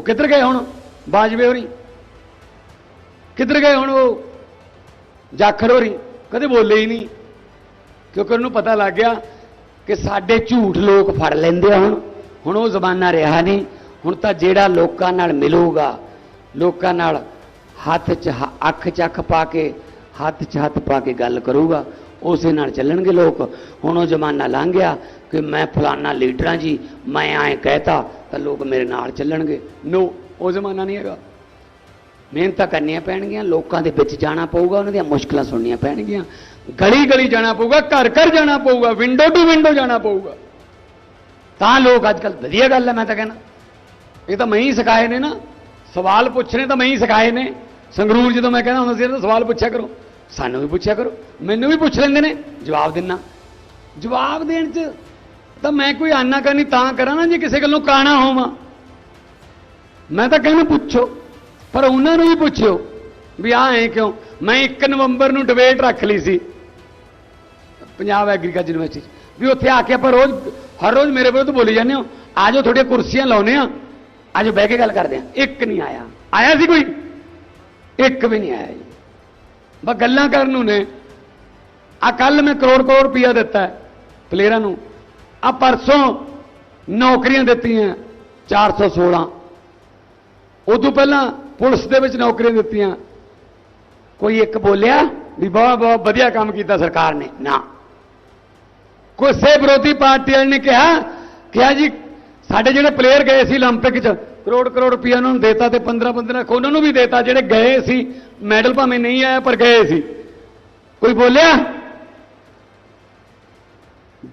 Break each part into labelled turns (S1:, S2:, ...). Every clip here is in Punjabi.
S1: ਉਹ ਕਿੱਧਰ ਗਏ ਹੁਣ? ਬਾਜਵੇ ਹੋਰੀ। ਕਿੱਧਰ ਗਏ ਹੁਣ ਉਹ? ਜਾਖੜ ਹੋਰੀ। ਕਦੇ ਬੋਲੇ ਹੀ ਨਹੀਂ। ਕਿਉਂਕਿ ਉਹਨੂੰ ਪਤਾ ਲੱਗ ਗਿਆ ਕਿ ਸਾਡੇ ਝੂਠ ਲੋਕ ਫੜ ਲੈਂਦੇ ਆ ਹੁਣ। ਹੁਣ ਉਹ ਜ਼ਮਾਨਾ ਰਿਹਾ ਨਹੀਂ। ਹੁਣ ਤਾਂ ਜਿਹੜਾ ਲੋਕਾਂ ਨਾਲ ਮਿਲੂਗਾ, ਲੋਕਾਂ ਨਾਲ ਹੱਥ 'ਚ ਅੱਖ 'ਚ ਅੱਖ ਪਾ ਕੇ, ਹੱਥ 'ਚ ਹੱਥ ਪਾ ਕੇ ਗੱਲ ਕਰੂਗਾ ਉਸੇ ਨਾਲ ਚੱਲਣਗੇ ਲੋਕ। ਹੁਣ ਉਹ ਜ਼ਮਾਨਾ ਲੰਘ ਗਿਆ ਕਿ ਮੈਂ ਫਲਾਨਾ ਲੀਡਰਾਂ ਜੀ, ਮੈਂ ਐਂ ਕਹਿਤਾ ਤਾਂ ਲੋਕ ਮੇਰੇ ਨਾਲ ਚੱਲਣਗੇ। ਨੋ, ਉਹ ਜ਼ਮਾਨਾ ਨਹੀਂ ਹੈਗਾ। ਮਿਹਨਤਾਂ ਕਰਨੀਆਂ ਪੈਣਗੀਆਂ, ਲੋਕਾਂ ਦੇ ਵਿੱਚ ਜਾਣਾ ਪਊਗਾ, ਉਹਨਾਂ ਦੀਆਂ ਮੁਸ਼ਕਲਾਂ ਸੁਣਨੀਆਂ ਪੈਣਗੀਆਂ। ਗਲੀ ਗਲੀ ਜਾਣਾ ਪਊਗਾ, ਘਰ ਘਰ ਜਾਣਾ ਪਊਗਾ ਵਿੰਡੋ ਟੂ ਵਿੰਡੋ ਜਾਣਾ ਪਊਗਾ। ਤਾਂ ਲੋਕ ਅੱਜ ਕੱਲ ਵਧੀਆ ਗੱਲ ਹੈ, ਮੈਂ ਤਾਂ ਕਹਿੰਦਾ ਇਹ ਤਾਂ ਮੈਂ ਹੀ ਸਿਖਾਏ ਨੇ ਨਾ। ਸਵਾਲ ਪੁੱਛਣੇ ਤਾਂ ਮੈਂ ਹੀ ਸਿਖਾਏ ਨੇ। ਸੰਗਰੂਰ ਜਦੋਂ ਮੈਂ ਕਹਿੰਦਾ ਹੁੰਦਾ ਸੀ ਤਾਂ ਸਵਾਲ ਪੁੱਛਿਆ ਕਰੋ। ਸਾਨੂੰ ਵੀ ਪੁੱਛਿਆ ਕਰੋ, ਮੈਨੂੰ ਵੀ ਪੁੱਛ ਲੈਂਦੇ ਨੇ, ਜਵਾਬ ਦਿੰਨਾ। ਜਵਾਬ ਦੇਣ 'ਚ ਤਾਂ ਮੈਂ ਕੋਈ ਆਨਾ ਕਰਨੀ ਤਾਂ ਕਰਾਂ ਨਾ ਜੇ ਕਿਸੇ ਗੱਲੋਂ ਕਾਣਾ ਹੋਵਾਂ। ਮੈਂ ਤਾਂ ਕਹਿੰਦਾ ਪੁੱਛੋ, ਪਰ ਉਹਨਾਂ ਨੂੰ ਵੀ ਪੁੱਛਿਓ ਵੀ ਆ ਐ ਕਿਉਂ? ਮੈਂ 1 ਨਵੰਬਰ ਨੂੰ ਡਿਬੇਟ ਰੱਖ ਲਈ ਸੀ ਪੰਜਾਬ ਐਗਰੀਕਲਚਰ ਯੂਨੀਵਰਸਿਟੀ 'ਚ, ਵੀ ਉੱਥੇ ਆ ਕੇ ਆਪਾਂ ਰੋਜ਼, ਹਰ ਰੋਜ਼ ਮੇਰੇ ਵਿਰੁੱਧ ਬੋਲੀ ਜਾਂਦੇ ਹੋ। ਆਜੋ ਤੁਹਾਡੀਆਂ ਕੁਰਸੀਆਂ ਲਾਉਨੇ ਆ ਆਜੋ ਬਹਿ ਕੇ ਗੱਲ ਕਰਦੇ ਆ ਇੱਕ ਨਹੀਂ ਆਇਆ। ਆਇਆ ਸੀ ਕੋਈ? ਇੱਕ ਵੀ ਨਹੀਂ ਆਇਆ ਬਸ ਗੱਲਾਂ ਕਰਨ ਨੂੰ ਨੇ ਆ ਕੱਲ ਮੈਂ ਕਰੋੜ ਕਰੋੜ ਰੁਪਇਆ ਦਿੱਤਾ ਹੈ ਪਲੇਅਰਾਂ ਨੂੰ ਆ ਪਰਸੋਂ ਨੌਕਰੀਆਂ ਦਿੱਤੀਆਂ 416 ਉਦੋਂ ਪਹਿਲਾਂ ਪੁਲਿਸ ਦੇ ਵਿੱਚ ਨੌਕਰੀਆਂ ਦਿੱਤੀਆਂ ਕੋਈ ਇੱਕ ਬੋਲਿਆ ਵੀ ਬਹੁਤ ਬਹੁਤ ਵਧੀਆ ਕੰਮ ਕੀਤਾ ਸਰਕਾਰ ਨੇ ਨਾ ਕਿਸੇ ਵਿਰੋਧੀ ਪਾਰਟੀ ਵਾਲੇ ਨੇ ਕਿਹਾ ਕਿਹਾ ਜੀ ਸਾਡੇ ਜਿਹੜੇ ਪਲੇਅਰ ਗਏ ਸੀ 올림픽 'ਚ ਕਰੋੜ ਕਰੋੜ ਰੁਪਈਆ ਉਹਨਾਂ ਨੂੰ ਦੇਤਾ ਤੇ 15 15 ਲੱਖ ਉਹਨਾਂ ਨੂੰ ਵੀ ਦੇਤਾ, ਜਿਹੜੇ ਗਏ ਸੀ। ਮੈਡਲ ਭਾਵੇਂ ਨਹੀਂ ਆਇਆ, ਪਰ ਗਏ ਸੀ। ਕੋਈ ਬੋਲਿਆ?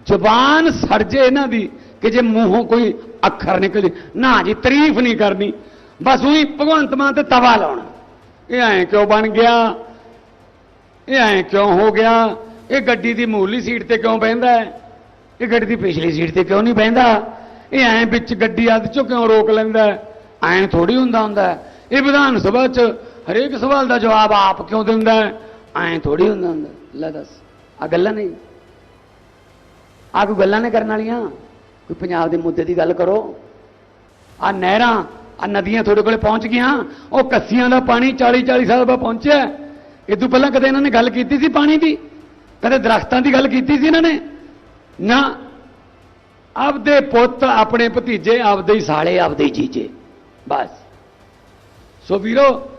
S1: ਜ਼ਬਾਨ ਸਰਜੇ ਇਹਨਾਂ ਦੀ ਕਿ ਜੇ ਮੂੰਹੋਂ ਕੋਈ ਅੱਖਰ ਨਿਕਲ ਜੇ। ਨਾ ਜੀ, ਤਾਰੀਫ ਨਹੀਂ ਕਰਨੀ। ਬਸ ਉਹੀ ਭਗਵੰਤ ਮਾਨ ਤੇ ਤਵਾ ਲਾਉਣਾ। ਇਹ ਐਂ ਕਿਉਂ ਬਣ ਗਿਆ? ਇਹ ਐਂ ਕਿਉਂ ਹੋ ਗਿਆ? ਇਹ ਗੱਡੀ ਦੀ ਮੂਲੀ ਸੀਟ ਤੇ ਕਿਉਂ ਬਹਿੰਦਾ ਇਹ ਗੱਡੀ ਦੀ ਪਿਛਲੀ ਸੀਟ ਤੇ ਕਿਉਂ ਨਹੀਂ ਬਹਿੰਦਾ? ਇਹ ਐਂ ਵਿੱਚ ਗੱਡੀ ਅੱਧ ਚੋਂ ਕਿਉਂ ਰੋਕ ਲੈਂਦਾ ਹੈ? ਐਂ ਥੋੜੀ ਹੁੰਦਾ ਹੁੰਦਾ ਇਹ ਵਿਧਾਨ ਸਭਾ 'ਚ ਹਰੇਕ ਸਵਾਲ ਦਾ ਜਵਾਬ ਆਪ ਕਿਉਂ ਦਿੰਦਾ ਹੈ? ਐਂ ਥੋੜੀ ਹੁੰਦਾ ਹੁੰਦਾ ਲੈ ਦੱਸ ਆ ਗੱਲਾਂ ਨਹੀਂ ਆ ਕੋਈ ਗੱਲਾਂ ਨੇ ਕਰਨ ਵਾਲੀਆਂ? ਕੋਈ ਪੰਜਾਬ ਦੇ ਮੁੱਦੇ ਦੀ ਗੱਲ ਕਰੋ। ਆ ਨਹਿਰਾਂ ਆ ਨਦੀਆਂ ਤੁਹਾਡੇ ਕੋਲੇ ਪਹੁੰਚ ਗਈਆਂ? ਉਹ ਕੱਸੀਆਂ ਦਾ ਪਾਣੀ 40 40 ਸਾਲ ਬਾਅਦ ਪਹੁੰਚਿਆ ਇਹ ਤੋਂ ਪਹਿਲਾਂ ਕਦੇ ਇਹਨਾਂ ਨੇ ਗੱਲ ਕੀਤੀ ਸੀ ਪਾਣੀ ਦੀ? ਕਦੇ ਦਰਖਤਾਂ ਦੀ ਗੱਲ ਕੀਤੀ ਸੀ ਇਹਨਾਂ ਨੇ? ਨਾ ਆਪਦੇ ਪੁੱਤ, ਆਪਣੇ ਭਤੀਜੇ, ਆਪਦੇ ਹੀ ਸਾਲੇ, ਆਪਦੇ ਹੀ ਜੀਜੇ। ਬਸ। ਸੋ ਵੀਰੋ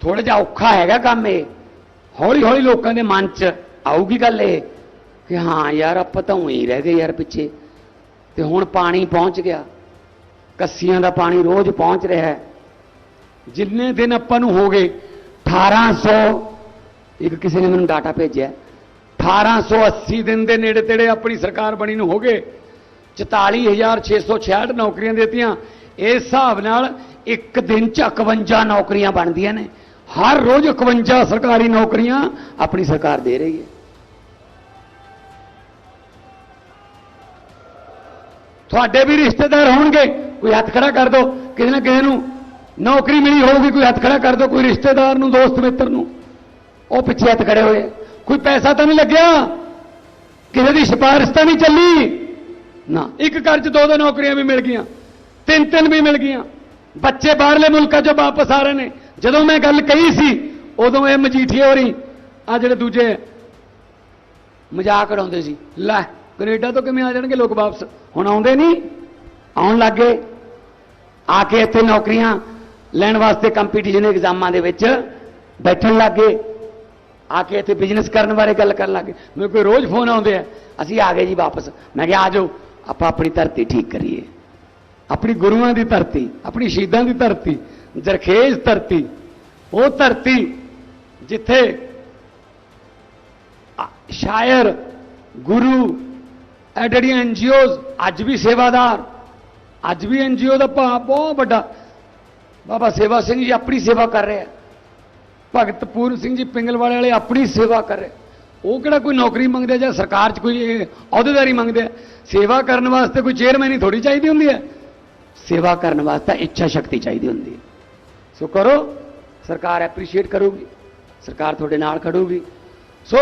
S1: ਥੋੜਾ ਜਿਹਾ ਔਖਾ ਹੈਗਾ ਕੰਮ ਇਹ। ਹੌਲੀ ਹੌਲੀ ਲੋਕਾਂ ਦੇ ਮਨ 'ਚ ਆਊਗੀ ਗੱਲ ਇਹ ਕਿ ਹਾਂ ਯਾਰ, ਆਪਾਂ ਤਾਂ ਉਹੀ ਰਹਿ ਗਏ ਯਾਰ ਪਿੱਛੇ। ਤੇ ਹੁਣ ਪਾਣੀ ਪਹੁੰਚ ਗਿਆ। ਕੱਸੀਆਂ ਦਾ ਪਾਣੀ ਰੋਜ਼ ਪਹੁੰਚ ਰਿਹਾ ਹੈ। ਜਿੰਨੇ ਦਿਨ ਆਪਾਂ ਨੂੰ ਹੋ ਗਏ 1800 ਇੱਕ ਕਿਸੇ ਨੇ ਮੈਨੂੰ ਡਾਟਾ ਭੇਜਿਆ 1880 ਦਿਨ ਦੇ ਨੇੜੇ ਤੇੜੇ ਆਪਣੀ ਸਰਕਾਰ ਬਣੀ ਨੂੰ ਹੋ ਗਏ। 44666 ਨੌਕਰੀਆਂ ਦਿੱਤੀਆਂ। ਇਸ ਹਿਸਾਬ ਨਾਲ ਇੱਕ ਦਿਨ ਚ 51 ਨੌਕਰੀਆਂ ਬਣਦੀਆਂ ਨੇ। ਹਰ ਰੋਜ਼ 51 ਸਰਕਾਰੀ ਨੌਕਰੀਆਂ ਆਪਣੀ ਸਰਕਾਰ ਦੇ ਰਹੀ ਹੈ। ਤੁਹਾਡੇ ਵੀ ਰਿਸ਼ਤੇਦਾਰ ਹੋਣਗੇ, ਕੋਈ ਹੱਥ ਖੜਾ ਕਰ ਦਿਓ ਕਿਸੇ ਨਾ ਕਿਸੇ ਨੂੰ ਨੌਕਰੀ ਮਿਲੀ ਹੋਊਗੀ, ਕੋਈ ਹੱਥ ਖੜਾ ਕਰ ਦਿਓ ਕੋਈ ਰਿਸ਼ਤੇਦਾਰ ਨੂੰ, ਦੋਸਤ ਮਿੱਤਰ ਨੂੰ। ਉਹ ਪਿੱਛੇ ਹੱਥ ਖੜੇ ਹੋਏ। ਕੋਈ ਪੈਸਾ ਤਾਂ ਨਹੀਂ ਲੱਗਿਆ? ਕਿਸੇ ਦੀ ਸਿਫਾਰਿਸ਼ ਤਾਂ ਨਹੀਂ ਚੱਲੀ? ਨਾ। ਇੱਕ ਘਰ 'ਚ ਦੋ ਦੋ ਨੌਕਰੀਆਂ ਵੀ ਮਿਲ ਗਈਆਂ। ਤਿੰਨ ਤਿੰਨ ਵੀ ਮਿਲ ਗਈਆਂ। ਬੱਚੇ ਬਾਹਰਲੇ ਮੁਲਕਾਂ 'ਚੋਂ ਵਾਪਸ ਆ ਰਹੇ ਨੇ। ਜਦੋਂ ਮੈਂ ਗੱਲ ਕਹੀ ਸੀ, ਉਦੋਂ ਇਹ ਮਜੀਠੀਏ ਹੋਰੀ ਆ ਜਿਹੜੇ ਦੂਜੇ ਮਜ਼ਾਕ ਉਡਾਉਂਦੇ ਸੀ। ਲੈ, ਕੈਨੇਡਾ ਤੋਂ ਕਿਵੇਂ ਆ ਜਾਣਗੇ ਲੋਕ ਵਾਪਸ? ਹੁਣ ਆਉਂਦੇ ਨਹੀਂ ਆਉਣ ਲੱਗੇ ਆ ਕੇ ਇੱਥੇ ਨੌਕਰੀਆਂ ਲੈਣ ਵਾਸਤੇ ਕੰਪੀਟੀਸ਼ਨ ਐਗਜ਼ਾਮਾਂ ਦੇ ਵਿੱਚ ਬੈਠਣ ਲੱਗੇ ਆ ਕੇ ਇੱਥੇ ਬਿਜ਼ਨਸ ਕਰਨ ਬਾਰੇ ਗੱਲ ਕਰਨ ਲੱਗੇ ਮੈਨੂੰ ਕੋਈ ਰੋਜ਼ ਫੋਨ ਆਉਂਦੇ ਆ। ਅਸੀਂ ਆ ਗਏ ਜੀ ਵਾਪਸ। ਮੈਂ ਕਿਹਾ, ਆ ਜਾਓ। ਆਪਾਂ ਆਪਣੀ ਧਰਤੀ ਠੀਕ ਕਰੀਏ। ਆਪਣੀ ਗੁਰੂਆਂ ਦੀ ਧਰਤੀ, ਆਪਣੀ ਸ਼ਹੀਦਾਂ ਦੀ ਧਰਤੀ, ਜਰਖੇਜ਼ ਧਰਤੀ, ਉਹ ਧਰਤੀ ਜਿੱਥੇ ਸ਼ਾਇਰ, ਗੁਰੂ, ਇਹ ਜਿਹੜੀਆਂ ਐਨਜੀਓਜ਼ ਅੱਜ ਵੀ ਸੇਵਾਦਾਰ, ਅੱਜ ਵੀ ਐਨਜੀਓ ਦਾ ਭਾਅ ਬਹੁਤ ਵੱਡਾ। ਬਾਬਾ ਸੇਵਾ ਸਿੰਘ ਜੀ ਆਪਣੀ ਸੇਵਾ ਕਰ ਰਿਹਾ। ਭਗਤ ਪੂਰਨ ਸਿੰਘ ਜੀ ਪਿੰਗਲਵਾੜੇ ਵਾਲੇ ਆਪਣੀ ਸੇਵਾ ਕਰ ਰਹੇ। ਉਹ ਕਿਹੜਾ ਕੋਈ ਨੌਕਰੀ ਮੰਗਦੇ ਜਾਂ ਸਰਕਾਰ 'ਚ ਕੋਈ ਅਹੁਦੇਦਾਰੀ ਮੰਗਦੇ ਆ? ਸੇਵਾ ਕਰਨ ਵਾਸਤੇ ਕੋਈ ਚੇਅਰਮੈਨੀ ਥੋੜੀ ਚਾਹੀਦੀ ਹੁੰਦੀ ਹੈ? ਸੇਵਾ ਕਰਨ ਵਾਸਤੇ ਇੱਛਾ ਸ਼ਕਤੀ ਚਾਹੀਦੀ ਹੁੰਦੀ ਹੈ। ਸੋ ਕਰੋ, ਸਰਕਾਰ ਐਪਰੀਸ਼ੀਏਟ ਕਰੂਗੀ, ਸਰਕਾਰ ਤੁਹਾਡੇ ਨਾਲ ਖੜੂਗੀ। ਸੋ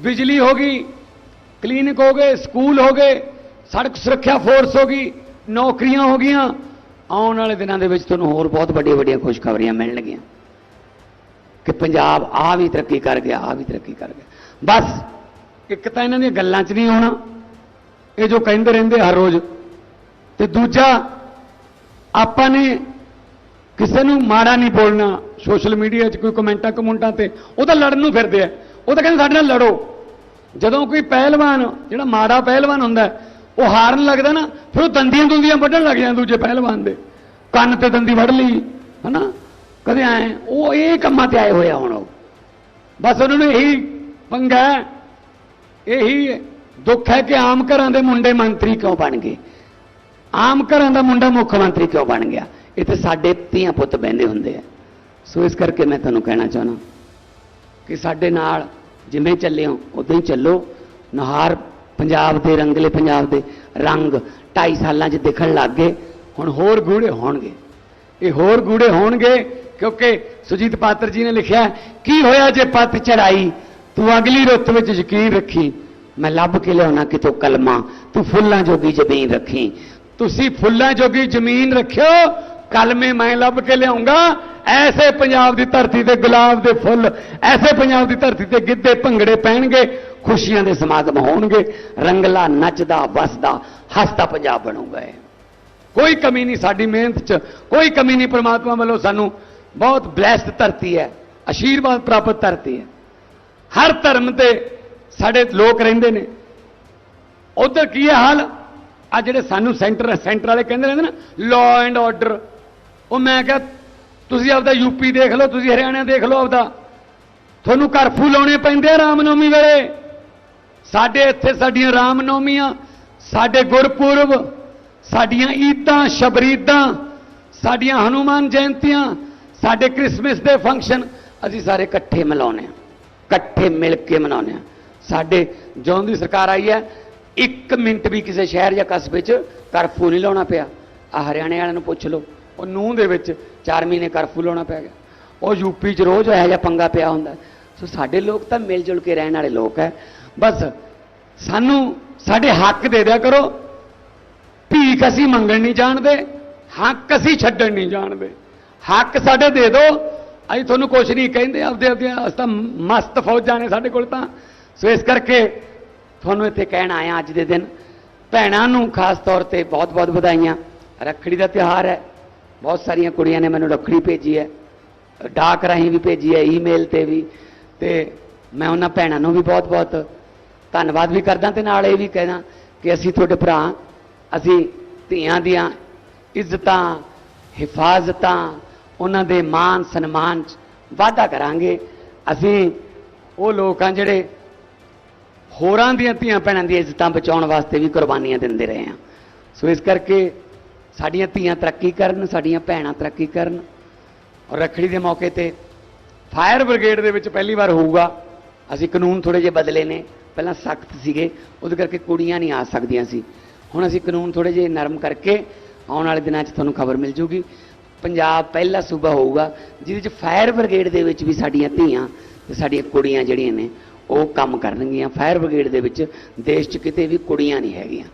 S1: ਬਿਜਲੀ ਹੋ ਗਈ ਕਲੀਨਿਕ ਹੋ ਗਏ ਸਕੂਲ ਹੋ ਗਏ, ਸੜਕ ਸੁਰੱਖਿਆ ਫੋਰਸ ਹੋ ਗਈ, ਨੌਕਰੀਆਂ ਹੋ ਗਈਆਂ। ਆਉਣ ਵਾਲੇ ਦਿਨਾਂ ਦੇ ਵਿੱਚ ਤੁਹਾਨੂੰ ਹੋਰ ਬਹੁਤ ਵੱਡੀਆਂ ਵੱਡੀਆਂ ਖੁਸ਼ਖਬਰੀਆਂ ਮਿਲਣਗੀਆਂ। ਕਿ ਪੰਜਾਬ ਆ ਵੀ ਤਰੱਕੀ ਕਰ ਗਿਆ ਆ ਵੀ ਤਰੱਕੀ ਕਰ ਗਿਆ। ਬਸ, ਇੱਕ ਤਾਂ ਇਹਨਾਂ ਦੀਆਂ ਗੱਲਾਂ 'ਚ ਨਹੀਂ ਆਉਣਾ ਇਹ ਜੋ ਕਹਿੰਦੇ ਰਹਿੰਦੇ ਹਰ ਰੋਜ਼। ਤੇ ਦੂਜਾ, ਆਪਾਂ ਨੇ ਕਿਸੇ ਨੂੰ ਮਾੜਾ ਨਹੀਂ ਬੋਲਣਾ, ਸੋਸ਼ਲ ਮੀਡੀਆ 'ਚ ਕੋਈ ਕਮੈਂਟਾਂ ਕਮੁੰਟਾਂ ਤੇ, ਉਹ ਤਾਂ ਲੜਨ ਨੂੰ ਫਿਰਦੇ ਆ। ਉਹ ਤਾਂ ਕਹਿੰਦੇ ਸਾਡੇ ਨਾਲ ਲੜੋ। ਜਦੋਂ ਕੋਈ ਪਹਿਲਵਾਨ, ਜਿਹੜਾ ਮਾੜਾ ਪਹਿਲਵਾਨ ਹੁੰਦਾ, ਉਹ ਹਾਰਨ ਲੱਗਦਾ ਨਾ, ਫਿਰ ਉਹ ਦੰਦੀਆਂ ਦੁੰਦੀਆਂ ਵੱਢਣ ਲੱਗ ਜਾਂਦੇ ਦੂਜੇ ਪਹਿਲਵਾਨ ਦੇ। ਕੰਨ ਤੇ ਦੰਦੀ ਵੱਢ ਲਈ, ਹਨਾ? ਕਦੇ ਆਏ ਉਹ ਇਹ ਕੰਮਾਂ ਤੇ ਆਏ ਹੋਇਆ ਹੁਣ ਉਹ। ਬਸ ਉਹਨਾਂ ਨੂੰ ਇਹੀ ਪੰਗਾ ਇਹੀ ਦੁੱਖ ਹੈ ਕਿ ਆਮ ਘਰਾਂ ਦੇ ਮੁੰਡੇ ਮੰਤਰੀ ਕਿਉਂ ਬਣ ਗਏ? ਆਮ ਘਰਾਂ ਦਾ ਮੁੰਡਾ ਮੁੱਖ ਮੰਤਰੀ ਕਿਉਂ ਬਣ ਗਿਆ? ਇੱਥੇ ਸਾਡੇ ਧੀਆਂ ਪੁੱਤ ਬਹਿੰਦੇ ਹੁੰਦੇ ਆ। ਸੋ ਇਸ ਕਰਕੇ ਮੈਂ ਤੁਹਾਨੂੰ ਕਹਿਣਾ ਚਾਹਣਾ ਕਿ ਸਾਡੇ ਨਾਲ ਜਿਵੇਂ ਚੱਲੇ ਹੋ ਉਦਾਂ ਹੀ ਚੱਲੋ। ਨਹਾਰ ਪੰਜਾਬ ਦੇ, ਰੰਗਲੇ ਪੰਜਾਬ ਦੇ ਰੰਗ 2.5 ਸਾਲਾਂ 'ਚ ਦਿਖਣ ਲੱਗ ਗਏ। ਹੁਣ ਹੋਰ ਗੂੜੇ ਹੋਣਗੇ। ਇਹ ਹੋਰ ਗੂੜੇ ਹੋਣਗੇ, ਕਿਉਂਕਿ ਸੁਜੀਤ ਪਾਤਰ ਜੀ ਨੇ ਲਿਖਿਆ, ਕੀ ਹੋਇਆ ਜੇ ਪੱਤ ਚੜਾਈ ਤੂੰ ਅਗਲੀ ਰੁੱਤ ਵਿੱਚ ਯਕੀਨ ਰੱਖੀ। ਮੈਂ ਲੱਭ ਕੇ ਲਿਆਉਣਾ ਕਿਤੋਂ ਕਲਮਾ? ਤੂੰ ਫੁੱਲਾਂ ਜੋਗੀ ਜ਼ਮੀਨ ਰੱਖੀ। ਤੁਸੀਂ ਫੁੱਲਾਂ ਜੋਗੀ ਜ਼ਮੀਨ ਰੱਖਿਓ, ਕਲਮੇ ਮੈਂ ਲੱਭ ਕੇ ਲਿਆਉਂਗਾ। ਐਸੇ ਪੰਜਾਬ ਦੀ ਧਰਤੀ ਤੇ ਗੁਲਾਬ ਦੇ ਫੁੱਲ, ਐਸੇ ਪੰਜਾਬ ਦੀ ਧਰਤੀ ਤੇ ਗਿੱਧੇ ਭੰਗੜੇ ਪੈਣਗੇ, ਖੁਸ਼ੀਆਂ ਦੇ ਸਮਾਗਮ ਹੋਣਗੇ, ਰੰਗਲਾ ਨੱਚਦਾ, ਵਸਦਾ, ਹੱਸਦਾ ਪੰਜਾਬ ਬਣੂਗਾ ਇਹ। ਕੋਈ ਕਮੀ ਨਹੀਂ ਸਾਡੀ ਮਿਹਨਤ 'ਚ, ਕੋਈ ਕਮੀ ਨਹੀਂ ਪ੍ਰਮਾਤਮਾ ਵੱਲੋਂ ਸਾਨੂੰ ਬਹੁਤ ਬਲੈਸਡ ਧਰਤੀ ਹੈ ਆਸ਼ੀਰਵਾਦ ਪ੍ਰਾਪਤ ਧਰਤੀ ਹੈ। ਹਰ ਧਰਮ ਤੇ ਸਾਡੇ ਲੋਕ ਰਹਿੰਦੇ ਨੇ। ਉਧਰ ਕੀ ਹੈ ਹਾਲ? ਆ ਜਿਹੜੇ ਸਾਨੂੰ ਸੈਂਟਰ ਸੈਂਟਰ ਵਾਲੇ ਕਹਿੰਦੇ ਰਹਿੰਦੇ ਨਾ ਲਾਅ ਐਂਡ ਆਰਡਰ ਉਹ ਮੈਂ ਕਿਹਾ, ਤੁਸੀਂ ਆਪਦਾ ਯੂਪੀ ਦੇਖ ਲਓ, ਤੁਸੀਂ ਹਰਿਆਣਾ ਦੇਖ ਲਓ ਆਪਦਾ। ਤੁਹਾਨੂੰ ਕਰਫਿਊ ਲਾਉਣੇ ਪੈਂਦੇ ਆ ਰਾਮਨੌਮੀ ਵੇਲੇ। ਸਾਡੇ ਇੱਥੇ ਸਾਡੀਆਂ ਰਾਮਨੌਮੀਆਂ, ਸਾਡੇ ਗੁਰਪੁਰਬ ਸਾਡੀਆਂ ਈਦਾਂ ਸ਼ਬਰੀਦਾਂ, ਸਾਡੀਆਂ ਹਨੂਮਾਨ ਜਯੰਤੀਆਂ, ਸਾਡੇ ਕ੍ਰਿਸਮਸ ਦੇ ਫੰਕਸ਼ਨ, ਅਸੀਂ ਸਾਰੇ ਇਕੱਠੇ ਮਨਾਉਂਦੇ ਹਾਂ। ਇਕੱਠੇ ਮਿਲ ਕੇ ਮਨਾਉਂਦੇ ਹਾਂ। ਸਾਡੇ, ਜਦੋਂ ਦੀ ਸਰਕਾਰ ਆਈ ਹੈ, ਇੱਕ ਮਿੰਟ ਵੀ ਕਿਸੇ ਸ਼ਹਿਰ ਜਾਂ ਕਸਬੇ 'ਚ ਕਰਫਿਊ ਨਹੀਂ ਲਾਉਣਾ ਪਿਆ। ਆ ਹਰਿਆਣੇ ਵਾਲਿਆਂ ਨੂੰ ਪੁੱਛ ਲਓ। ਉਹ ਨੂੰਹ ਦੇ ਵਿੱਚ 4 ਮਹੀਨੇ ਕਰਫਿਊ ਲਾਉਣਾ ਪੈ ਗਿਆ। ਉਹ ਯੂਪੀ 'ਚ ਰੋਜ਼ ਇਹੋ ਜਿਹਾ ਪੰਗਾ ਪਿਆ ਹੁੰਦਾ। ਸੋ ਸਾਡੇ ਲੋਕ ਤਾਂ ਮਿਲ ਜੁਲ ਕੇ ਰਹਿਣ ਵਾਲੇ ਲੋਕ ਹੈ। ਬਸ ਸਾਨੂੰ ਸਾਡੇ ਹੱਕ ਦੇ ਦਿਆ ਕਰੋ। ਭੀਖ ਅਸੀਂ ਮੰਗਣ ਨਹੀਂ ਜਾਣਦੇ, ਹੱਕ ਅਸੀਂ ਛੱਡਣ ਨਹੀਂ ਜਾਣਦੇ। ਹੱਕ ਸਾਡੇ ਦੇ ਦਿਓ, ਅਸੀਂ ਤੁਹਾਨੂੰ ਕੁਝ ਨਹੀਂ ਕਹਿੰਦੇ, ਆਪਦੇ ਆਪਦੇ ਅਸੀਂ ਤਾਂ ਮਸਤ ਫੌਜਾਂ ਨੇ ਸਾਡੇ ਕੋਲ ਤਾਂ। ਸੋ ਇਸ ਕਰਕੇ ਤੁਹਾਨੂੰ ਇੱਥੇ ਕਹਿਣ ਆਇਆ ਅੱਜ ਦੇ ਦਿਨ। ਭੈਣਾਂ ਨੂੰ ਖਾਸ ਤੌਰ ਤੇ ਬਹੁਤ-ਬਹੁਤ ਵਧਾਈਆਂ। ਰੱਖੜੀ ਦਾ ਤਿਉਹਾਰ ਹੈ। ਬਹੁਤ ਸਾਰੀਆਂ ਕੁੜੀਆਂ ਨੇ ਮੈਨੂੰ ਰੱਖੜੀ ਭੇਜੀ ਹੈ। ਡਾਕ ਰਾਹੀਂ ਵੀ ਭੇਜੀ ਹੈ ਈਮੇਲ ਤੇ ਵੀ। ਤੇ ਮੈਂ ਉਹਨਾਂ ਭੈਣਾਂ ਨੂੰ ਵੀ ਬਹੁਤ-ਬਹੁਤ ਧੰਨਵਾਦ ਵੀ ਕਰਦਾ ਤੇ ਨਾਲ ਇਹ ਵੀ ਕਹਿਣਾ ਕਿ ਅਸੀਂ ਤੁਹਾਡੇ ਭਰਾ ਅਸੀਂ ਧੀਆਂ ਦੀਆਂ ਇੱਜ਼ਤਾਂ, ਹਿਫਾਜ਼ਤਾਂ, ਉਹਨਾਂ ਦੇ ਮਾਨ ਸਨਮਾਨ 'ਚ ਵਾਧਾ ਕਰਾਂਗੇ। ਅਸੀਂ ਉਹ ਲੋਕ ਲੋਕਾਂ ਜਿਹੜੇ ਹੋਰਾਂ ਦੀਆਂ ਧੀਆਂ ਭੈਣਾਂ ਦੀਆਂ ਇੱਜ਼ਤਾਂ ਬਚਾਉਣ ਵਾਸਤੇ ਵੀ ਕੁਰਬਾਨੀਆਂ ਦਿੰਦੇ ਰਹੇ ਹਾਂ ਸੋ ਇਸ ਕਰਕੇ ਸਾਡੀਆਂ ਧੀਆਂ ਤਰੱਕੀ ਕਰਨ, ਸਾਡੀਆਂ ਭੈਣਾਂ ਤਰੱਕੀ ਕਰਨ ਔਰ ਰੱਖੜੀ ਦੇ ਮੌਕੇ ਤੇ ਫਾਇਰ ਬ੍ਰਿਗੇਡ ਦੇ ਵਿੱਚ ਪਹਿਲੀ ਵਾਰ ਹੋਊਗਾ। ਅਸੀਂ ਕਾਨੂੰਨ ਥੋੜੇ ਜਿਹੇ ਬਦਲੇ ਨੇ, ਪਹਿਲਾਂ ਸਖਤ ਸੀਗੇ, ਉਹਦੇ ਕਰਕੇ ਕੁੜੀਆਂ ਨਹੀਂ ਆ ਸਕਦੀਆਂ ਸੀ। ਹੁਣ ਅਸੀਂ ਕਾਨੂੰਨ ਥੋੜੇ ਜਿਹੇ ਨਰਮ ਕਰਕੇ ਆਉਣ ਵਾਲੇ ਦਿਨਾਂ 'ਚ ਤੁਹਾਨੂੰ ਖਬਰ ਮਿਲ ਜੂਗੀ। ਪੰਜਾਬ ਪਹਿਲਾ ਸੂਬਾ ਹੋਊਗਾ, ਜਿਹਦੇ 'ਚ ਫਾਇਰ ਬ੍ਰਿਗੇਡ ਦੇ ਵਿੱਚ ਵੀ ਸਾਡੀਆਂ ਧੀਆਂ ਤੇ ਸਾਡੀਆਂ ਕੁੜੀਆਂ ਜਿਹੜੀਆਂ ਨੇ, ਉਹ ਕੰਮ ਕਰਨਗੀਆਂ। ਫਾਇਰ ਬ੍ਰਿਗੇਡ ਦੇ ਵਿੱਚ ਦੇਸ਼ 'ਚ ਕਿਤੇ ਵੀ ਕੁੜੀਆਂ ਨਹੀਂ ਹੈਗੀਆਂ।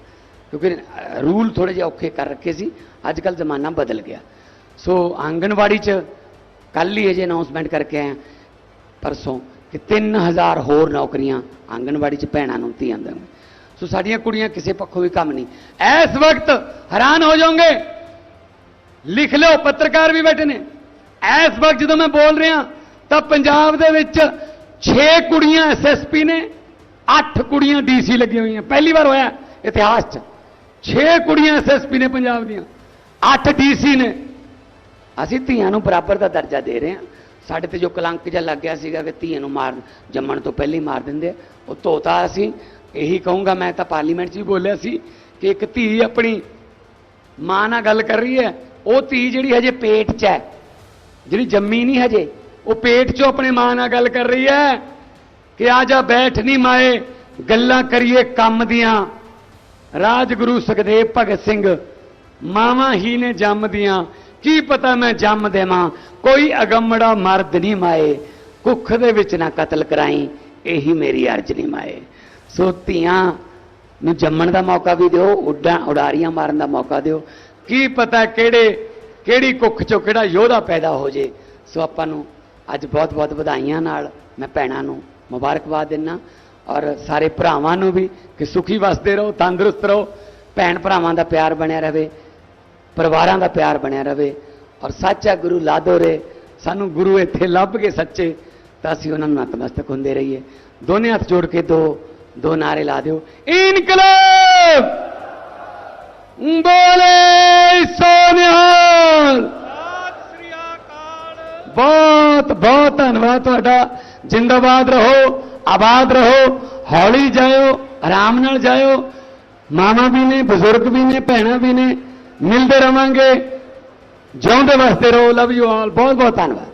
S1: ਕਿਉਂਕਿ ਰੂਲ ਥੋੜੇ ਜਿਹੇ ਔਖੇ ਕਰ ਰੱਖੇ ਸੀ ਅੱਜ ਕੱਲ ਜ਼ਮਾਨਾ ਬਦਲ ਗਿਆ। ਸੋ ਆਂਗਣਵਾੜੀ 'ਚ ਕੱਲ ਹੀ ਅਜੇ ਅਨਾਉਂਸਮੈਂਟ ਕਰਕੇ ਆਇਆ ਪਰਸੋਂ ਕਿ 3000 ਹੋਰ ਨੌਕਰੀਆਂ ਆਂਗਣਵਾੜੀ 'ਚ ਭੈਣਾਂ ਨੂੰ, ਧੀਆਂ ਦੇਣਗੇ ਸੋ ਸਾਡੀਆਂ ਕੁੜੀਆਂ ਕਿਸੇ ਪੱਖੋਂ ਵੀ ਕੰਮ ਨਹੀਂ। ਇਸ ਵਕਤ ਹੈਰਾਨ ਹੋ ਜਾਓਗੇ, ਲਿਖ ਲਿਓ, ਪੱਤਰਕਾਰ ਵੀ ਬੈਠੇ ਨੇ। ਇਸ ਵਕਤ ਜਦੋਂ ਮੈਂ ਬੋਲ ਰਿਹਾ, ਤਾਂ ਪੰਜਾਬ ਦੇ ਵਿੱਚ 6 ਕੁੜੀਆਂ ਐਸਐਸਪੀ ਨੇ 8 ਕੁੜੀਆਂ ਡੀਸੀ ਲੱਗੀਆਂ ਹੋਈਆਂ। ਪਹਿਲੀ ਵਾਰ ਹੋਇਆ ਇਤਿਹਾਸ 'ਚ। 6 ਕੁੜੀਆਂ ਐਸਐਸਪੀ ਨੇ ਪੰਜਾਬ ਦੀਆਂ 8 ਡੀਸੀ ਨੇ। ਅਸੀਂ ਧੀਆਂ ਨੂੰ ਬਰਾਬਰ ਦਾ ਦਰਜਾ ਦੇ ਰਹੇ ਹਾਂ। ਸਾਡੇ ਤੇ ਜੋ ਕਲੰਕ ਜਿਹਾ ਲੱਗ ਗਿਆ ਸੀਗਾ ਕਿ ਧੀਆਂ ਨੂੰ ਮਾਰ ਜੰਮਣ ਤੋਂ ਪਹਿਲਾਂ ਹੀ ਮਾਰ ਦਿੰਦੇ ਉਹ ਧੋਤਾ ਅਸੀਂ ਇਹੀ ਕਹੂੰਗਾ, ਮੈਂ ਤਾਂ ਪਾਰਲੀਮੈਂਟ 'ਚ ਵੀ ਬੋਲਿਆ ਸੀ ਕਿ ਇੱਕ ਧੀ ਆਪਣੀ ਮਾਂ ਨਾਲ ਗੱਲ ਕਰ ਰਹੀ ਹੈ, ਉਹ ਧੀ ਜਿਹੜੀ ਹਜੇ ਪੇਟ 'ਚ ਹੈ, ਜਿਹੜੀ ਜੰਮੀ ਨਹੀਂ ਹਜੇ, ਉਹ ਪੇਟ 'ਚੋਂ ਆਪਣੇ ਮਾਂ ਨਾਲ ਗੱਲ ਕਰ ਰਹੀ ਹੈ ਕਿ ਆ ਜਾ ਬੈਠ ਨਹੀਂ ਮਾਏ, ਗੱਲਾਂ ਕਰੀਏ ਕੰਮ ਦੀਆਂ। ਰਾਜਗੁਰੂ ਸੁਖਦੇਵ ਭਗਤ ਸਿੰਘ, ਮਾਵਾਂ ਹੀ ਨੇ ਜੰਮਦੀਆਂ ਕੀ ਪਤਾ ਮੈਂ ਜੰਮ ਦੇਵਾਂ, ਕੋਈ ਅਗੰਮੜਾ ਮਰਦ ਨਹੀਂ ਮਾਏ, ਕੁੱਖ ਦੇ ਵਿੱਚ ਨਾ ਕਤਲ ਕਰਾਈ, ਇਹੀ ਮੇਰੀ ਅਰਜ਼ ਨਹੀਂ ਮਾਏ। ਸੋ ਧੀਆਂ ਨੂੰ ਜੰਮਣ ਦਾ ਮੌਕਾ ਵੀ ਦਿਓ, ਉੱਡਾਂ, ਉਡਾਰੀਆਂ ਮਾਰਨ ਦਾ ਮੌਕਾ ਦਿਓ। ਕੀ ਪਤਾ ਕਿਹੜੇ, ਕਿਹੜੀ ਕੁੱਖ ਚੋਂ ਕਿਹੜਾ ਯੋਧਾ ਪੈਦਾ ਹੋ ਜੇ। ਸੋ ਆਪਾਂ ਨੂੰ ਅੱਜ ਬਹੁਤ ਬਹੁਤ ਵਧਾਈਆਂ ਨਾਲ ਮੈਂ ਭੈਣਾਂ ਨੂੰ ਮੁਬਾਰਕਬਾਦ ਦਿੰਨਾ ਔਰ ਸਾਰੇ ਭਰਾਵਾਂ ਨੂੰ ਵੀ ਕਿ ਸੁਖੀ ਵਸਦੇ ਰਹੋ, ਤੰਦਰੁਸਤ ਰਹੋ। ਭੈਣ ਭਰਾਵਾਂ ਦਾ ਪਿਆਰ ਬਣਿਆ ਰਵੇ ਪਰਿਵਾਰਾਂ ਦਾ ਪਿਆਰ ਬਣਿਆ ਰਵੇ ਔਰ ਸੱਚਾ ਗੁਰੂ ਲਾਦੋ ਰੇ ਸਾਨੂੰ ਗੁਰੂ ਇੱਥੇ ਲੱਭ ਕੇ ਸੱਚੇ ਤਾਂ ਅਸੀਂ ਉਹਨਾਂ ਨੂੰ ਨਤਮਸਤਕ ਹੁੰਦੇ ਰਹੀਏ। ਦੋਨੇ ਹੱਥ ਜੋੜ ਕੇ ਦੋ ਦੋ ਨਾਰੇ ਲਾ ਦਿਓ। ਇਨਕਲਾਬ! ਬੋਲੇ ਸੋਨਿਹਾਲ! ਬਹੁਤ ਬਹੁਤ ਧੰਨਵਾਦ ਤੁਹਾਡਾ। ਜਿੰਦਾਬਾਦ ਰਹੋ, ਆਬਾਦ ਰਹੋ, ਹੌਲੀ ਜਾਇਓ, ਆਰਾਮ ਨਾਲ ਜਾਇਓ। ਮਾਵਾਂ ਵੀ ਨੇ, ਬਜ਼ੁਰਗ ਵੀ ਨੇ, ਭੈਣਾਂ ਵੀ ਨੇ, ਮਿਲਦੇ ਰਵਾਂਗੇ। ਜਿਉਂਦੇ ਵਸਦੇ ਰਹੋ ਲਵ ਯੂ ਆਲ ਬਹੁਤ ਬਹੁਤ ਧੰਨਵਾਦ।